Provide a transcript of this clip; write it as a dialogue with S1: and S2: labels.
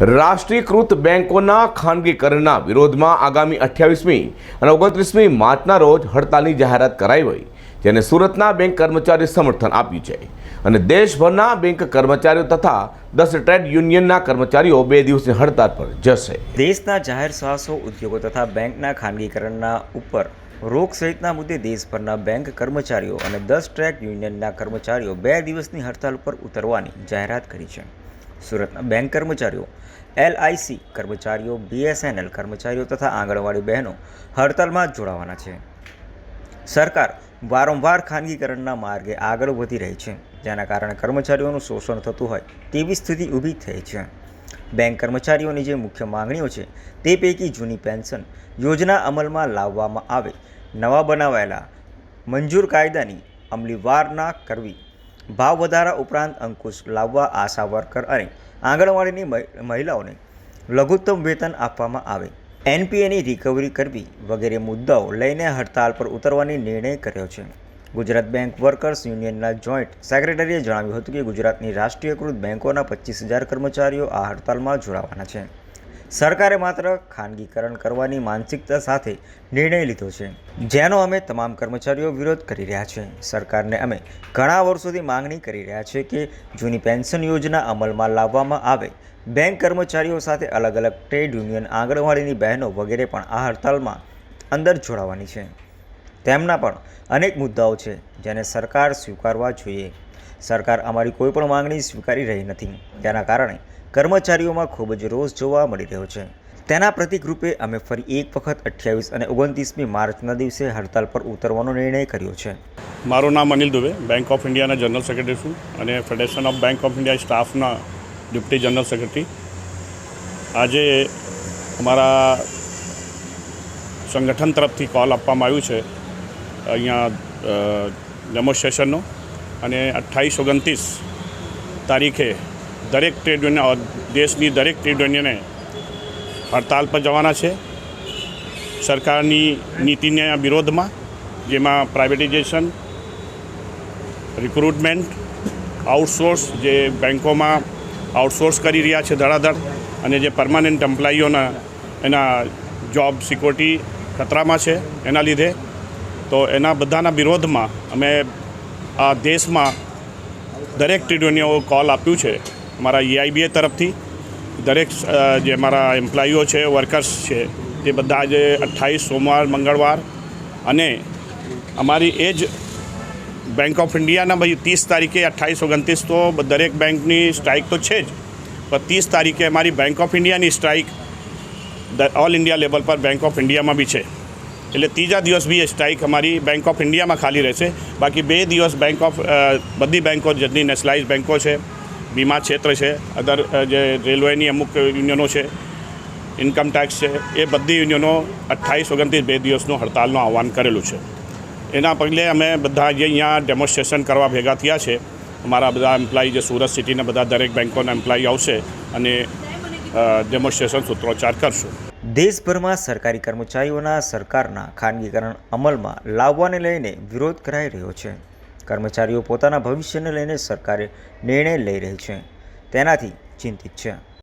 S1: રાષ્ટ્રીયકૃત બેંકોના ખાનગીકરણના વિરોધમાં આગામી અઠ્યાવીસમી અને ઓગણત્રીસમી માર્ચના રોજ હડતાલની જાહેરાત કરાઈ હોય, જેને સુરતના બેંક કર્મચારી સમર્થન આપ્યું છે. અને દેશભરના બેંક કર્મચારીઓ તથા દસ ટ્રેડ યુનિયનના કર્મચારીઓ બે દિવસની હડતાલ પર જશે.
S2: દેશના જાહેર સાહસો ઉદ્યોગો તથા બેંકના ખાનગીકરણના ઉપર રોક સહિતના મુદ્દે દેશભરના બેંક કર્મચારીઓ અને દસ ટ્રેક યુનિયનના કર્મચારીઓ બે દિવસની હડતાલ પર ઉતરવાની જાહેરાત કરી છે. સુરતના બેંક કર્મચારીઓ એલઆઈસી કર્મચારીઓ બીએસએનએલ કર્મચારીઓ તથા આંગણવાડી બહેનો હડતાલમાં જોડાવાના છે. સરકાર વારંવાર ખાનગીકરણના માર્ગે આગળ વધી રહી છે, જેના કારણે કર્મચારીઓનું શોષણ થતું હોય તેવી સ્થિતિ ઊભી થઈ છે. બેંક કર્મચારીઓની જે મુખ્ય માંગણીઓ છે તે પૈકી જૂની પેન્શન યોજના અમલમાં લાવવામાં આવે નવા બનાવાયેલા મંજૂર કાયદાની અમલીવારના કરવી ભાવ વધારા ઉપરાંત અંકુશ લાવવા આશા વર્કર અને આંગણવાડીની મહિ- મહિલાઓને લઘુત્તમ વેતન આપવામાં આવે. એનપીએની રિકવરી કરવી વગેરે મુદ્દાઓ લઈને હડતાલ પર ઉતરવાની નિર્ણય કર્યો છે. ગુજરાત બેંક વર્કર્સ યુનિયનના જોઈન્ટ સેક્રેટરીએ જણાવ્યું હતું કે ગુજરાતની રાષ્ટ્રીયકૃત બેંકોના પચીસ હજાર કર્મચારીઓ આ હડતાલમાં જોડાવાના છે. સરકારે માત્ર ખાનગીકરણ કરવાની માનસિકતા સાથે નિર્ણય લીધો છે, જેનો અમે તમામ કર્મચારીઓ વિરોધ કરી રહ્યા છે. સરકારને અમે ઘણા વર્ષોથી માંગણી કરી રહ્યા છે કે જૂની પેન્શન યોજના અમલમાં લાવવામાં આવે. બેંક કર્મચારીઓ સાથે અલગ અલગ ટ્રેડ યુનિયન આંગણવાડીની બહેનો વગેરે પણ આ હડતાલમાં અંદર જોડાવાની છે. તેમના પણ અનેક મુદ્દાઓ છે, જેને સરકાર સ્વીકારવા જોઈએ. સરકાર અમારી કોઈ પણ માંગણી સ્વીકારી રહી નથી. તેના કારણે કર્મચારીઓમાં ખૂબ જ રોષ જોવા મળી રહ્યો છે. તેના પ્રતિકરૂપે અમે ફરી એક વખત અઠ્યાવીસ અને ઓગણત્રીસમી માર્ચના દિવસે હડતાલ પર ઉતરવાનો નિર્ણય કર્યો છે.
S3: મારું નામ અનિલ દુબે બેંક ઓફ ઇન્ડિયાના જનરલ સેક્રેટરી છું અને federation of bank of India સ્ટાફના ડેપ્યુટી જનરલ સેક્રેટરી આજે અમારા સંગઠન તરફથી કોલ આપવામાં આવ્યું છે, અહીંયા ડેમોન્સ્ટ્રેશનનો અને અઠ્ઠાવીસ ઓગણત્રીસ તારીખે દરેક ટ્રેડ યુનિયન દેશની દરેક ટ્રેડ યુનિયને હડતાલ પર જવાના છે. સરકારની નીતિના વિરોધમાં, જેમાં પ્રાઇવેટાઇઝેશન રિક્રુટમેન્ટ આઉટસોર્સ જે બેંકોમાં આઉટસોર્સ કરી રહ્યા છે ધડાધડ, અને જે પરમાનન્ટ એમ્પ્લોયીઓના એના જોબ સિક્યોરિટી ખતરામાં છે એના લીધે. તો એના બધાના વિરોધમાં અમે આ દેશમાં દરેક ટ્રેડ કોલ આપ્યું છે. અમારા ઈઆઈબીએ તરફથી દરેક અ, જે અમારા એમ્પ્લોયીઓ છે વર્કર્સ છે તે બધા આજે અઠ્ઠાવીસ સોમવાર મંગળવાર અને અમારી એ જ બેંક ઓફ ઇન્ડિયાના ભાઈ ત્રીસ તારીખે અઠ્ઠાવીસ ઓગણત્રીસ તો દરેક બેંકની સ્ટ્રાઇક તો છે જ. પણ ત્રીસ તારીખે અમારી બેંક ઓફ ઇન્ડિયાની સ્ટ્રાઇક ઓલ ઇન્ડિયા લેવલ પર બેંક ઓફ ઇન્ડિયામાં બી છે. એટલે ત્રીજા દિવસ બી એ સ્ટ્રાઇક અમારી બેંક ઓફ ઇન્ડિયામાં ખાલી રહેશે. બાકી બે દિવસ બેંક ઓફ અ, બધી બેંકો જેટલી નેશનલાઇઝ બેંકો છે વીમા ક્ષેત્ર છે અદર જે રેલવેની અમુક યુનિયનો છે ઇન્કમ ટેક્સ છે એ બધી યુનિયનો અઠ્ઠાવીસ ઓગણત્રીસ બે દિવસનું હડતાલનું આહવાન કરેલું છે એના પગલે અમે બધા જે અહીંયા ડેમોન્સ્ટ્રેશન કરવા ભેગા થયા છે અમારા બધા એમ્પ્લોય જે સુરત સિટીના બધા દરેક બેંકોના એમ્પ્લોય આવશે અને ડેમોન્સ્ટ્રેશન સૂત્રોચ્ચાર કરશું
S2: દેશભરમાં સરકારી કર્મચારીઓના સરકારના ખાનગીકરણ અમલમાં લાવવાને લઈને વિરોધ કરાઈ રહ્યો છે કર્મચારીઓ પોતાના ભવિષ્યને લઈને સરકારે નિર્ણય લઈ રહી છે. તેનાથી ચિંતિત છે.